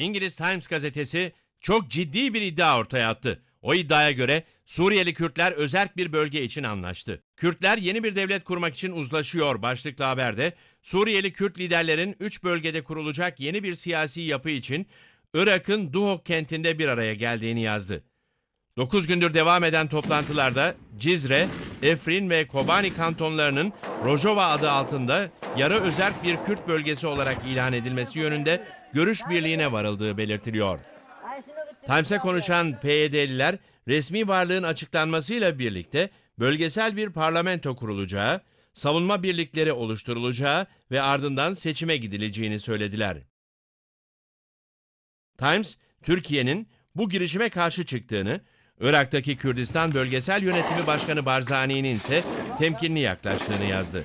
İngiliz Times gazetesi çok ciddi bir iddia ortaya attı. O iddiaya göre Suriyeli Kürtler özerk bir bölge için anlaştı. Kürtler yeni bir devlet kurmak için uzlaşıyor başlıklı haberde Suriyeli Kürt liderlerin 3 bölgede kurulacak yeni bir siyasi yapı için Irak'ın Duhok kentinde bir araya geldiğini yazdı. 9 gündür devam eden toplantılarda Cizre, Efrin ve Kobani kantonlarının Rojava adı altında yarı özerk bir Kürt bölgesi olarak ilan edilmesi yönünde görüş birliğine varıldığı belirtiliyor. Times'e konuşan PYD'liler resmi varlığın açıklanmasıyla birlikte bölgesel bir parlamento kurulacağı, savunma birlikleri oluşturulacağı ve ardından seçime gidileceğini söylediler. Times, Türkiye'nin bu girişime karşı çıktığını, Irak'taki Kürdistan Bölgesel Yönetimi Başkanı Barzani'nin ise temkinli yaklaştığını yazdı.